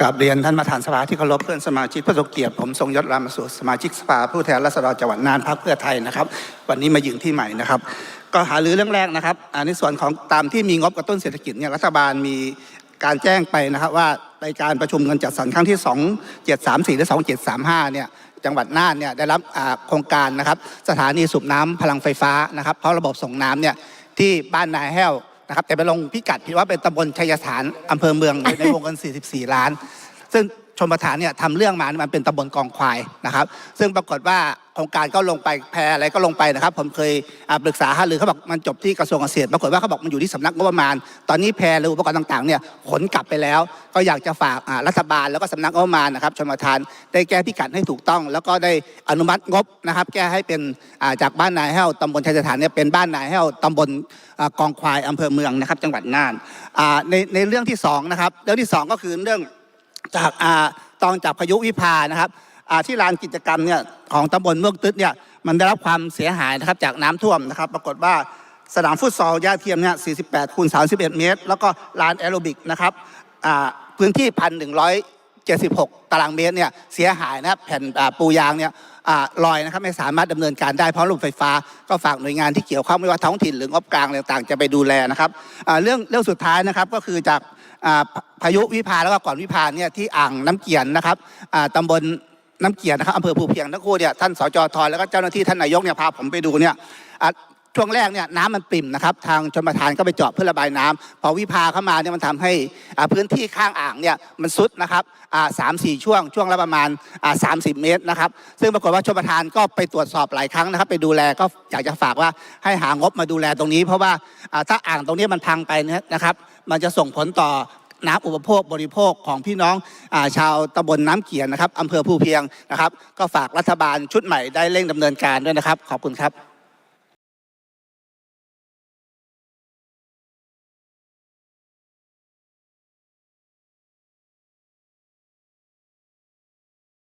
กราบเรียนท่านประธานสภาที่เคารพเพื่อนสมาชิกผู้ทรงเกียรติผมทรงยศรามสูตรสมาชิกสภาผู้แทนราษฎรจังหวัดน่านพรรคเพื่อไทยนะครับ วันนี้มายืนที่ใหม่นะครับ ก็หารือเรื่องแรกนะครับอ่าในส่วนของตามที่มีงบกระตุ้นเศรษฐกิจเนี่ยรัฐบาลมีการแจ้งไปนะครับว่าในการประชุมเงินจัดสรรครั้งที่ 2734 และ 2735 เนี่ยจังหวัดน่านเนี่ยได้รับโครงการนะครับ สถานีสูบน้ำพลังไฟฟ้านะครับ เพราะระบบส่งน้ำเนี่ยที่บ้านนายแห้ว นะครับแต่ไปลงพิกัดผิดว่าเป็นตำบลชัยสถานอำเภอเมืองในวงเงิน 44 ล้าน ซึ่ง ชมประธานเนี่ยทำเรื่องมาเนี่ยมันเป็นตำบลกองควายนะครับ ซึ่งปรากฏว่าโครงการก็ลงไปแพรอะไรก็ลงไปนะครับ ผมเคยปรึกษาหารือเขาบอกมันจบที่กระทรวงเกษตรปรากฏว่าเขาบอกมันอยู่ที่สำนักงบประมาณ ตอนนี้แพรหรืออุปกรณ์ต่างๆเนี่ยขนกลับไปแล้ว ก็อยากจะฝากรัฐบาลแล้วก็สำนักงบประมาณนะครับชมประธานได้แก้พิกัดให้ถูกต้อง แล้วก็ได้อนุมัติงบนะครับ แก้ให้เป็นจากบ้านนายแห้วตำบลชัยสถานเนี่ยเป็นบ้านนายแห้วตำบลกองควายอำเภอเมืองนะครับ จังหวัดน่านในในเรื่องที่สองนะครับเรื่องที่สองก็คือเรื่อง จากอตองจากพายุวิภานะครับที่ลานกิจกรรมเนี่ยของตำบลเมืองตึ๊ดเนี่ยมันได้รับความเสียหายนะครับจากน้ำท่วมนะครับ ปรากฏว่าสนามฟุตซอลย่าเทียมเนี่ย 48คูณ31 เมตร แล้วก็ลานแอโรบิกนะครับพื้นที่ 1,176 ตารางเมตรเนี่ยเสียหายนะครับแผ่นปูยางเนี่ย ลอยนะครับไม่สามารถดำเนินการได้เพราะระบบไฟฟ้าก็ฝากหน่วยงานที่เกี่ยวข้องไม่ว่าท้องถิ่นหรืองบกลางต่างๆ จะไปดูแลนะครับเรื่องเรื่องสุดท้ายนะครับก็คือจากพายุวิภาแล้วก็ก่อนวิภาเนี่ยที่อ่างน้ำเกียนนะครับตำตำบลน้ำเกียนนะครับอำเภอภูเพียงทั้งคู่เนี่ยท่านสจทแล้วก็เจ้าหน้าที่ท่านนายกเนี่ยพาผมไปดูเนี่ย ช่วงแรกเนี่ยน้ำมันปริ่มนะครับ ทางชนประทานก็ไปเจาะเพื่อระบายน้ำพอวิภาเข้ามาเนี่ยมันทำให้พื้นที่ข้างอ่างเนี่ยมันซุดนะครับสามสี่ช่วงช่วงละประมาณสามสิบเมตรนะครับ ซึ่งปรากฏว่าชนประทานก็ไปตรวจสอบหลายครั้งนะครับ ไปดูแลก็อยากจะฝากว่าให้หางบมาดูแลตรงนี้ เพราะว่าถ้าอ่างตรงนี้มันพังไปนะครับมันจะส่งผลต่อน้ำอุปโภคบริโภคของพี่น้องอาชาวตำบลน้ำเขียนนะครับอำเภอภูเพียงนะครับ ก็ฝากรัฐบาลชุดใหม่ได้เร่งดำเนินการด้วยนะครับ ขอบคุณครับ